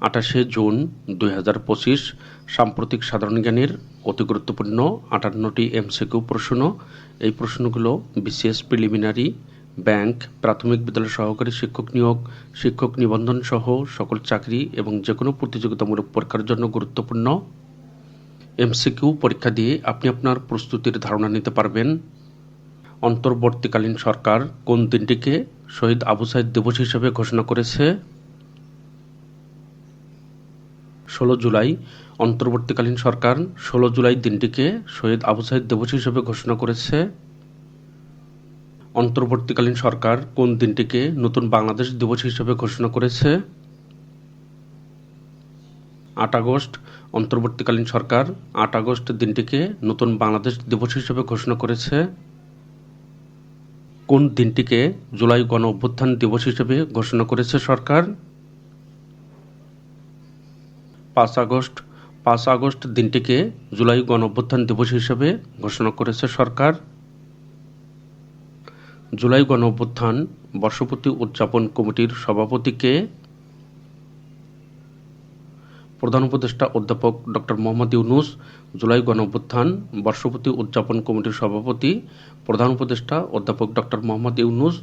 আঠাশে জুন দুই হাজার পঁচিশ, সাম্প্রতিক সাধারণ জ্ঞানের অতি গুরুত্বপূর্ণ আটান্নটি এমসিকিউ প্রশ্ন। এই প্রশ্নগুলো বিসিএস প্রিলিমিনারি, ব্যাংক, প্রাথমিক বিদ্যালয় সহকারী শিক্ষক নিয়োগ, শিক্ষক নিবন্ধন সহ সকল চাকরি এবং যে কোনো প্রতিযোগিতামূলক পরীক্ষার জন্য গুরুত্বপূর্ণ। এমসিকিউ পরীক্ষা দিয়ে আপনি আপনার প্রস্তুতির ধারণা নিতে পারবেন। অন্তর্বর্তীকালীন সরকার কোন দিনটিকে শহীদ আবু সাইদ দিবস হিসেবে ঘোষণা করেছে? ষোলো জুলাই অন্তর্বর্তীকালীন সরকার ষোলো জুলাই দিনটিকে শহীদ আবু সাইদ দিবস হিসেবে ঘোষণা করেছে। অন্তর্বর্তীকালীন সরকার কোন দিনটিকে নতুন বাংলাদেশ দিবস হিসেবে ঘোষণা করেছে? আট আগস্ট অন্তর্বর্তীকালীন সরকার আট আগস্ট দিনটিকে নতুন বাংলাদেশ দিবস হিসেবে ঘোষণা করেছে। কোন দিনটিকে জুলাই গণ অভ্যুত্থান দিবস হিসেবে ঘোষণা করেছে সরকার? পাঁচ আগস্ট পাঁচ আগস্ট দিনটিকে জুলাই গণ অভ্যুত্থান দিবস হিসেবে ঘোষণা করেছে সরকার। জুলাই গণ অভ্যুত্থান বর্ষপতি উদযাপন কমিটির সভাপতিকে প্রধান উপদেষ্টা অধ্যাপক ডক্টর মোহাম্মদ ইউনুস, জুলাই গণ অভ্যুত্থান বর্ষপতি উদযাপন কমিটির সভাপতি, প্রধান উপদেষ্টা অধ্যাপক ডক্টর মোহাম্মদ ইউনুস।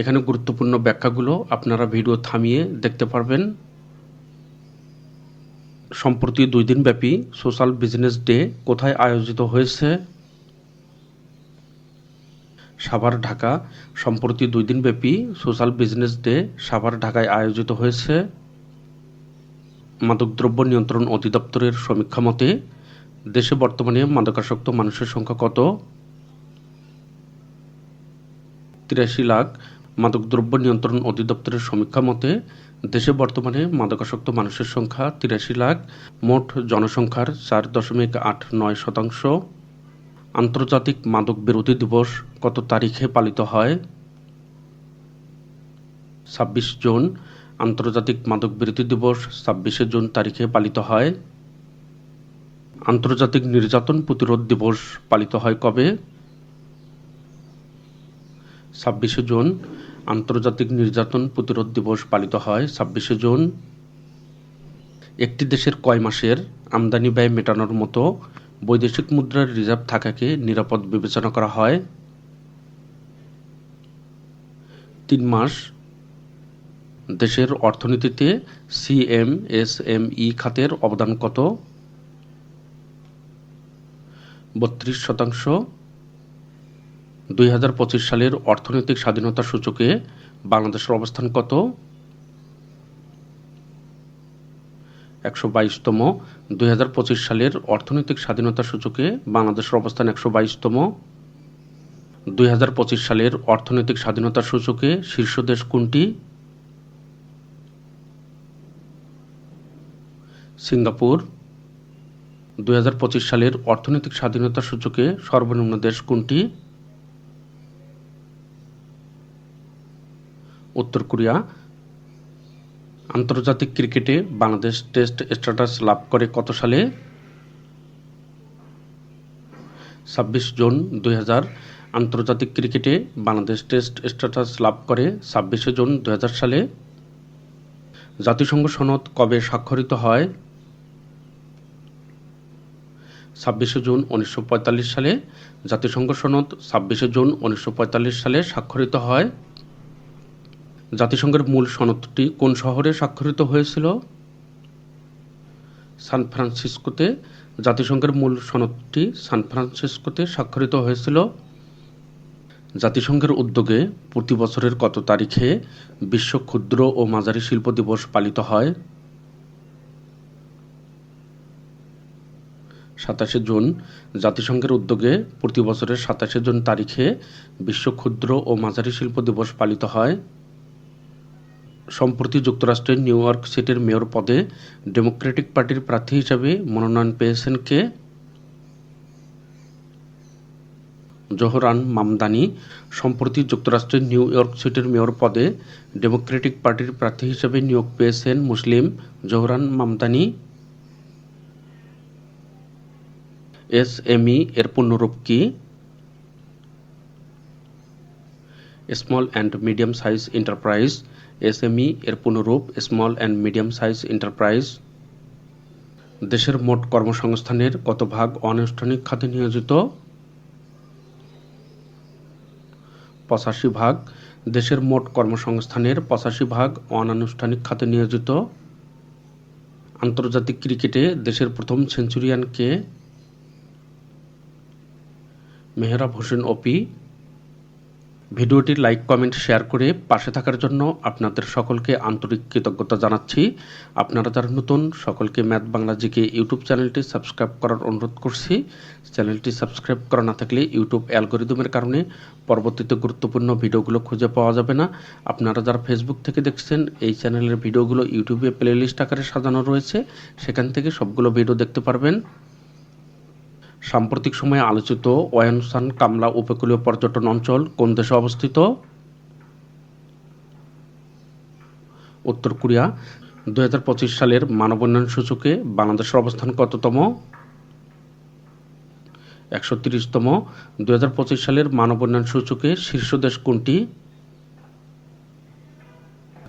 এখানে গুরুত্বপূর্ণ ব্যাখ্যাগুলো আপনারা ভিডিও থামিয়ে দেখতে পারবেন। সম্প্রতি দুই দিন ব্যাপী সোশ্যাল বিজনেস ডে কোথায় আয়োজিত হয়েছে? সাভার, ঢাকা। সম্প্রতি দুই দিন ব্যাপী সোশ্যাল বিজনেস ডে সাভার, ঢাকায় আয়োজিত হয়েছে। মাদকদ্রব্য নিয়ন্ত্রণ অধিদপ্তরের সমীক্ষা মতে, দেশে বর্তমানে মাদকাসক্ত মানুষের সংখ্যা কত? তিরাশি লাখ। মাদকদ্রব্য নিয়ন্ত্রণ অধিদপ্তরের সমীক্ষা মতে দেশে বর্তমানে মাদকাসক্ত মানুষের সংখ্যা তিরাশি লাখ, মোট জনসংখ্যার চার দশমিক আট নয় শতাংশ। আন্তর্জাতিক মাদক বিরোধী দিবস কত তারিখে পালিত হয়? ছাব্বিশ জুন। আন্তর্জাতিক মাদক বিরোধী দিবস ছাব্বিশে জুন তারিখে পালিত হয়। আন্তর্জাতিক নির্যাতন প্রতিরোধ দিবস পালিত হয় কবে? ছাব্বিশে জুন। আন্তর্জাতিক নির্যাতন প্রতিরোধ দিবস পালিত হয় ছাব্বিশে জুন। একটি দেশের কয় মাসের আমদানি ব্যয় মেটানোর মতো বৈদেশিক মুদ্রার রিজার্ভ থাকাকে নিরাপদ বিবেচনা করা হয়। তিন মাস দেশের অর্থনীতিতে সিএমএসএমই খাতের অবদান কত? বত্রিশ শতাংশ। দুই হাজার পঁচিশ সালের অর্থনৈতিক স্বাধীনতা সূচকে বাংলাদেশের অবস্থান কত? একশো বাইশতম। দুই হাজার পঁচিশ সালের অর্থনৈতিক স্বাধীনতা সূচকে বাংলাদেশের অবস্থান একশো বাইশতম। দুই হাজার পঁচিশ সালের অর্থনৈতিক স্বাধীনতা সূচকে শীর্ষ দেশ কোনটি? সিঙ্গাপুর। দুই হাজার পঁচিশ সালের অর্থনৈতিক স্বাধীনতা সূচকে সর্বনিম্ন দেশ কোনটি? উত্তর কোরিয়া। আন্তর্জাতিক ক্রিকেটে বাংলাদেশ টেস্ট স্ট্যাটাস লাভ করে কত সালে? ছাব্বিশ জুন দুই হাজার। আন্তর্জাতিক ক্রিকেটে বাংলাদেশ টেস্ট স্ট্যাটাস লাভ করে ছাব্বিশে জুন দু হাজার সালে। জাতিসংঘ সনদ কবে স্বাক্ষরিত হয়? ছাব্বিশে জুন উনিশশো পঁয়তাল্লিশ সালে। জাতিসংঘ সনদ ছাব্বিশে জুন উনিশশো পঁয়তাল্লিশ সালে স্বাক্ষরিত হয়। জাতিসংঘের মূল সনদটি কোন শহরে স্বাক্ষরিত হয়েছিল? সান ফ্রান্সিসকোতে জাতিসংঘের মূল সনদটি সান ফ্রান্সিসকোতে স্বাক্ষরিত হয়েছিল। জাতিসংঘের উদ্যোগে প্রতি বছরের কত তারিখে বিশ্ব ক্ষুদ্র ও মাঝারি শিল্প দিবস পালিত হয়? সাতাশে জুন, জাতিসংঘের উদ্যোগে প্রতি বছরের সাতাশে জুন তারিখে বিশ্ব ক্ষুদ্র ও মাঝারি শিল্প দিবস পালিত হয়। সম্প্রতি যুক্তরাষ্ট্রের নিউ ইয়র্ক সিটির মেয়র পদে ডেমোক্রেটিক পার্টির প্রার্থী হিসাবে মনোনয়ন পেয়েছেন কে? জোহরান মামদানি। সম্প্রতি যুক্তরাষ্ট্রের নিউ ইয়র্ক সিটির মেয়র পদে ডেমোক্রেটিক পার্টির প্রার্থী হিসেবে নিয়োগ পেয়েছেন মুসলিম জোহরান মামদানি। এসএমই এর পূর্ণরূপ কি? Small and medium size enterprise SME এর পুনরূপ small and medium size enterprise দেশের মোট কর্মসংস্থানের কত ভাগ অনানুষ্ঠানিক খাতে নিয়োজিত? পঁচাশি ভাগ। দেশের মোট কর্মসংস্থানের পঁচাশি ভাগ অনানুষ্ঠানিক খাতে নিয়োজিত। আন্তর্জাতিক ক্রিকেটে দেশের প্রথম সেঞ্চুরিয়ান কে মেহরাব হোসেন ওপি ভিডিওটি লাইক, কমেন্ট, শেয়ার করে পাশে থাকার জন্য আপনাদের সকলকে আন্তরিক কৃতজ্ঞতা জানাচ্ছি। আপনারা যারা নতুন, সকলকে ম্যাথ বাংলা জিকে ইউটিউব চ্যানেলটি সাবস্ক্রাইব করার অনুরোধ করছি। চ্যানেলটি সাবস্ক্রাইব করা না থাকলে ইউটিউব অ্যালগোরিদমের কারণে পরবর্তীতে গুরুত্বপূর্ণ ভিডিওগুলো খুঁজে পাওয়া যাবে না। আপনারা যারা ফেসবুক থেকে দেখছেন, এই চ্যানেলের ভিডিওগুলো ইউটিউবে প্লেলিস্ট আকারে সাজানো রয়েছে। সেখান থেকে সবগুলো ভিডিও দেখতে পারবেন। সাম্প্রতিক সময়ে আলোচিত ওয়ানসান কামলা উপকূলীয় পর্যটন অঞ্চল কোন দেশে অবস্থিত? উত্তর কোরিয়া হাজার পঁচিশ সালের মানবোন্নয়ন সূচকে বাংলাদেশের অবস্থান কততম? একশো তিরিশতম, দুই সালের মানবোন্নয়ন সূচকে শীর্ষ দেশ কোনটি?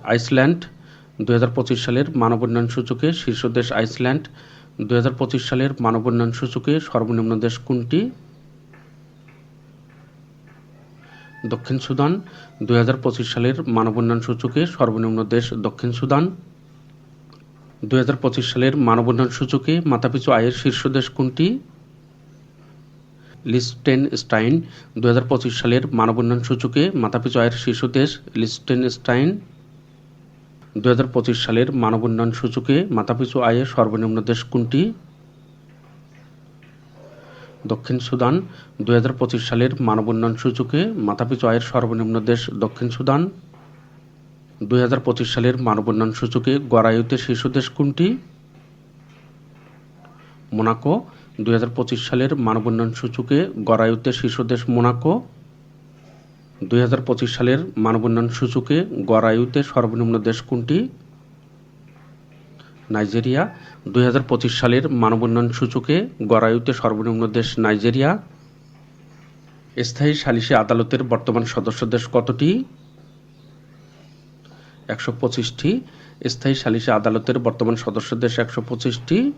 আইসল্যান্ড, দুই হাজার পঁচিশ সালের মানবোন্নয়ন সূচকে শীর্ষ দেশ আইসল্যান্ড দুই হাজার পঁচিশ সালের মানব উন্নয়ন সূচকে সর্বনিম্ন দেশ কোনটি? দক্ষিণ সুদান। দুই হাজার পঁচিশ সালের মানব উন্নয়ন সূচকে সর্বনিম্ন দেশ দক্ষিণ সুদান। দুই হাজার পঁচিশ সালের মানব উন্নয়ন সূচকে মাথাপিছু আয়ের শীর্ষ দেশ কোনটি? লিস্টেন স্টাইন দুই হাজার পঁচিশ সালের মানব উন্নয়ন সূচকে মাথাপিছু আয়ের শীর্ষ দেশ লিস্টেন স্টাইন দুই হাজার পঁচিশ সালের মানব উন্নয়ন সূচকে মাথাপিছু আয়ের সর্বনিম্ন দেশ কোনটি? দক্ষিণ সুদান। দুহাজার পঁচিশ সালের মানব উন্নয়ন সূচকে মাথাপিছু আয়ের সর্বনিম্ন দেশ দক্ষিণ সুদান। দুই হাজার পঁচিশ সালের মানব উন্নয়ন সূচকে গড়ায়ুতে শীর্ষ দেশ কোনটি? মোনাকো। দুই হাজার পঁচিশ সালের মানব উন্নয়ন সূচকে গড়ায়ুতে শীর্ষ দেশ মোনাকো। দুই হাজার পঁচিশ সালের মানব উন্নয়ন সূচকে গড় আয়ুতে সর্বনিম্ন দেশ কোনটি? নাইজেরিয়া। দুই হাজার পঁচিশ সালের মানব উন্নয়ন সূচকে গড় আয়ুতে সর্বনিম্ন দেশ নাইজেরিয়া। স্থায়ী সালিসি আদালতের বর্তমান সদস্য দেশ কতটি? একশো পঁচিশটি। স্থায়ী সালিসি আদালতের বর্তমান সদস্য দেশ একশো পঁচিশটি।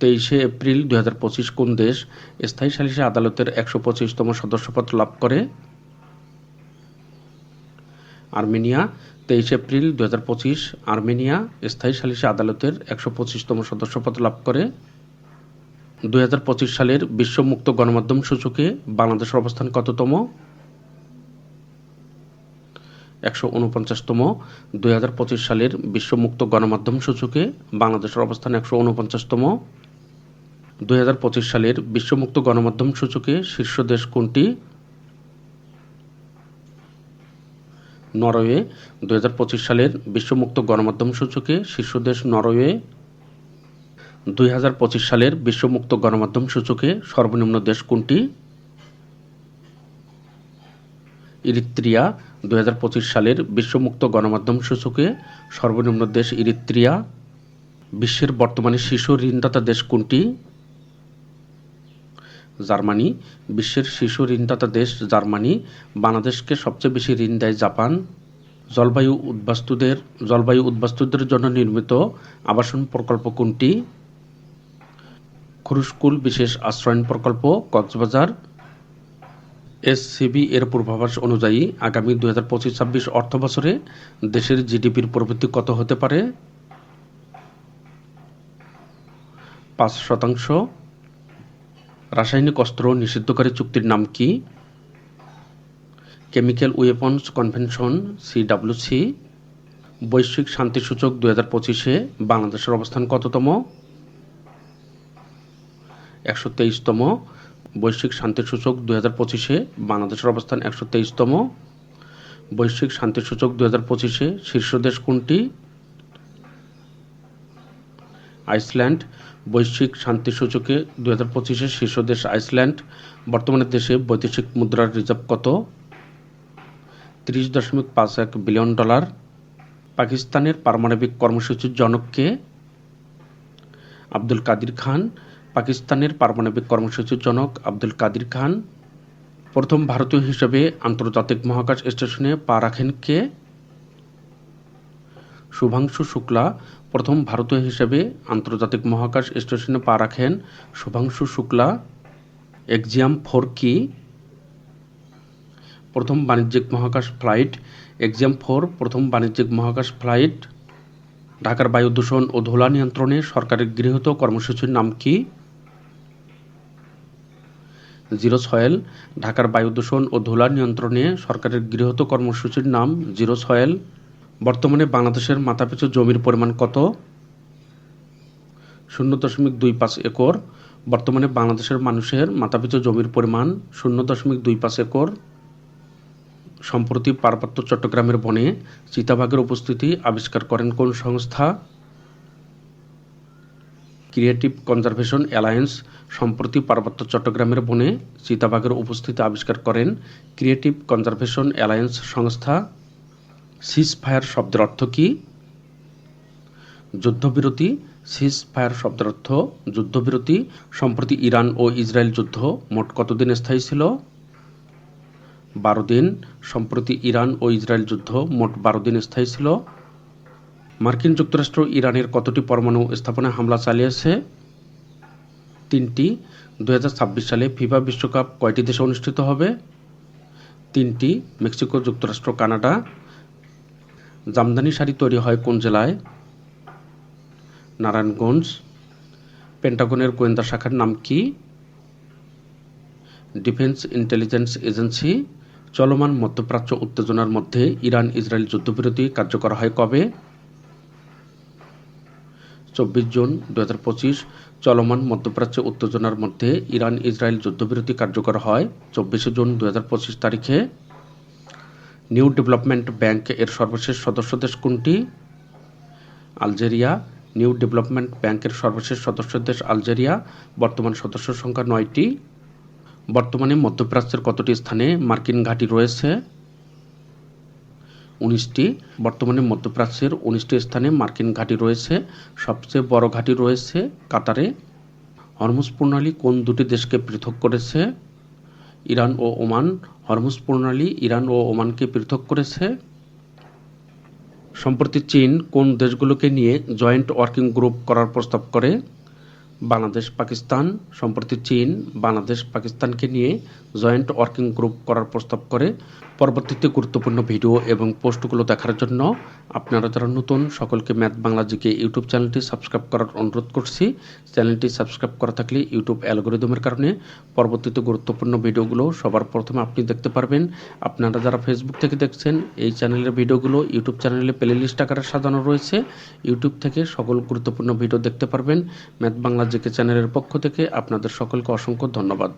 তেইশে এপ্রিল দুই হাজার পঁচিশ কোন দেশ স্থায়ী সালিসি আদালতের একশো পঁচিশতম সদস্যপদ লাভ করে? আর্মেনিয়া, তেইশ এপ্রিল দুই হাজার পঁচিশ, আর্মেনিয়া স্থায়ী সালিসি আদালতের একশো পঁচিশতম সদস্যপদ লাভ করে। দুই হাজার পঁচিশ সালের বিশ্ব মুক্ত গণমাধ্যম সূচকে বাংলাদেশের অবস্থান কততম? একশো উনপঞ্চাশতম। দুই হাজার পঁচিশ সালের বিশ্ব মুক্ত গণমাধ্যম সূচকে বাংলাদেশের অবস্থান একশো উনপঞ্চাশতম। দুই হাজার পঁচিশ সালের বিশ্ব মুক্ত গণমাধ্যম সূচকে শীর্ষ দেশ কোনটি? নরওয়ে, দুই হাজার পঁচিশ সালের বিশ্বমুক্ত গণমাধ্যম সূচকে শীর্ষ দেশ নরওয়ে। দুই হাজার পঁচিশ সালের বিশ্বমুক্ত গণমাধ্যম সূচকে সর্বনিম্ন দেশ কোনটি? ইরিত্রিয়া, দুই হাজার পঁচিশ সালের বিশ্বমুক্ত গণমাধ্যম সূচকে সর্বনিম্ন দেশ ইরিত্রিয়া। বিশ্বের বর্তমানে শীর্ষ ঋণদাতা দেশ কোনটি? জার্মানি, বিশ্বের শীর্ষ ঋণদাতা দেশ জার্মানি, বাংলাদেশকে সবচেয়ে বেশি ঋণ দেয় জাপান। জলবায়ু উদ্বাস্তুদের জলবায়ু উদ্বাস্তুদের জন্য নির্মিত আবাসন প্রকল্প কোনটি? খুরুস্কুল বিশেষ আশ্রয়ন প্রকল্প, কক্সবাজার। এসসিবি এর পূর্বাভাস অনুযায়ী আগামী দু হাজার পঁচিশ ছাব্বিশ অর্থ বছরে দেশের জিডিপির প্রবৃদ্ধি কত হতে পারে? পাঁচ শতাংশ। রাসায়নিক অস্ত্র নিষিদ্ধকারী চুক্তির নাম কি? কেমিক্যাল ওয়েপন্স কনভেনশন সিডাব্লিউসি বৈশ্বিক শান্তিসূচক দু হাজার পঁচিশে বাংলাদেশের অবস্থান কততম? একশো তেইশতম। বৈশ্বিক শান্তিসূচক দু হাজার পঁচিশে বাংলাদেশের অবস্থান একশো তেইশতম। বৈশ্বিক শান্তিসূচক দু হাজার পঁচিশে শীর্ষ দেশ কোনটি? আইসল্যান্ড, বৈশ্বিক শান্তি সূচকে দু হাজার পঁচিশের শীর্ষ দেশ আইসল্যান্ড, বর্তমানে দেশে বৈদেশিক মুদ্রার রিজার্ভ কত? তিরিশ দশমিক পাঁচ এক বিলিয়ন ডলার। পাকিস্তানের পারমাণবিক কর্মসূচির জনককে আব্দুল কাদির খান। পাকিস্তানের পারমাণবিক কর্মসূচির জনক আব্দুল কাদির খান। প্রথম ভারতীয় হিসেবে আন্তর্জাতিক মহাকাশ স্টেশনে পা রাখেন কে? শুভাংশু শুক্লা প্রথম ভারতীয় হিসেবে আন্তর্জাতিক মহাকাশ স্টেশনে পা রাখেন। শুভাংশু শুক্লা, এক্সিয়াম ফোর কি প্রথম বাণিজ্যিক মহাকাশ ফ্লাইট এক্সাম ফোর, প্রথম বাণিজ্যিক মহাকাশ ফ্লাইট, ঢাকার বায়ু দূষণ ও ধোলা নিয়ন্ত্রণে সরকারের গৃহীত কর্মসূচির নাম কি? জিরো সয়েল ঢাকার বায়ু দূষণ ও ধোলা নিয়ন্ত্রণে সরকারের গৃহীত কর্মসূচির নাম জিরো সয়েল বর্তমানে বাংলাদেশের মাথাপিছু জমির পরিমাণ কত? শূন্য দশমিক দুই পাঁচ একর। বর্তমানে বাংলাদেশের মানুষের মাথাপিছু জমির পরিমাণ শূন্য দশমিক দুই পাঁচ একর। সম্প্রতি পার্বত্য চট্টগ্রামের বনে চিতাবাঘের উপস্থিতি আবিষ্কার করেন কোন সংস্থা? Creative conservation alliance. সম্প্রতি পার্বত্য চট্টগ্রামের বনে চিতাবাঘের উপস্থিতি আবিষ্কার করেন ক্রিয়েটিভ কনজারভেশন অ্যালায়েন্স সংস্থা। সিজ ফায়ার শব্দের অর্থ কী? যুদ্ধবিরতি সিজ ফায়ার শব্দের অর্থ যুদ্ধবিরতি, সম্প্রতি ইরান ও ইসরায়েল যুদ্ধ মোট কতদিন স্থায়ী ছিল? বারো দিন, সম্প্রতি ইরান ও ইসরায়েল যুদ্ধ মোট বারো দিন স্থায়ী ছিল। মার্কিন যুক্তরাষ্ট্র ইরানের কতটি পরমাণু স্থাপনে হামলা চালিয়েছে? তিনটি দুহাজার ছাব্বিশ সালে ফিফা বিশ্বকাপ কয়টি দেশে অনুষ্ঠিত হবে? তিনটি, মেক্সিকো, যুক্তরাষ্ট্র, কানাডা। জামদানি শাড়ি তৈরি হয় কোন জেলায়? নারায়ণগঞ্জ। পেন্টাগনের গোয়েন্দা শাখার নাম কি? ডিফেন্স ইন্টেলিজেন্স এজেন্সি চলমান মধ্যপ্রাচ্য উত্তেজনার মধ্যে ইরান ইসরায়েল যুদ্ধবিরতি কার্যকর হয় কবে? চব্বিশ জুন দু হাজার পঁচিশ। চলমান মধ্যপ্রাচ্য উত্তেজনার মধ্যে ইরান ইসরায়েল যুদ্ধবিরতি কার্যকর হয় চব্বিশে জুন দু হাজার পঁচিশ তারিখে। নিউ ডেভেলপমেন্ট ব্যাংক এর সর্বশেষ সদস্য দেশ কোনটি? আলজেরিয়া। নিউ ডেভেলপমেন্ট ব্যাংকের সর্বশেষ সদস্য দেশ আলজেরিয়া। বর্তমান সদস্য সংখ্যা নয়টি। বর্তমানে মধ্যপ্রাচ্যের কতটি স্থানে মার্কিন ঘাঁটি রয়েছে? উনিশটি। বর্তমানে মধ্যপ্রাচ্যের উনিশটি স্থানে মার্কিন ঘাঁটি রয়েছে। সবচেয়ে বড় ঘাঁটি রয়েছে কাতারে। হরমুজ প্রণালী কোন দুটি দেশকে পৃথক করেছে? ইরান ও ওমান হরমুজ প্রণালী ইরান ও ওমানকে পৃথক করেছে। সম্প্রতি চীন কোন দেশগুলোকে নিয়ে জয়েন্ট ওয়ার্কিং গ্রুপ করার প্রস্তাব করে? বাংলাদেশ, পাকিস্তান। সম্প্রতি চীন বাংলাদেশ, পাকিস্তানকে নিয়ে জয়েন্ট ওয়ার্কিং গ্রুপ করার প্রস্তাব করে। পরবর্তীতে গুরুত্বপূর্ণ ভিডিও এবং পোস্টগুলো দেখার জন্য আপনারা যারা নতুন, সকলকে ম্যাথ বাংলা জিকে ইউটিউব চ্যানেলটি সাবস্ক্রাইব করার অনুরোধ করছি। চ্যানেলটি সাবস্ক্রাইব করা থাকলে ইউটিউব অ্যালগোরিদমের কারণে পরবর্তীতে গুরুত্বপূর্ণ ভিডিওগুলো সবার প্রথমে আপনি দেখতে পারবেন। আপনারা যারা ফেসবুক থেকে দেখছেন, এই চ্যানেলের ভিডিওগুলো ইউটিউব চ্যানেলে প্লে লিস্ট আকারে সাজানো রয়েছে। ইউটিউব থেকে সকল গুরুত্বপূর্ণ ভিডিও দেখতে পারবেন। ম্যাথ বাংলা জিকে চ্যানেলের পক্ষ থেকে আপনাদের সকলকে অসংখ্য ধন্যবাদ।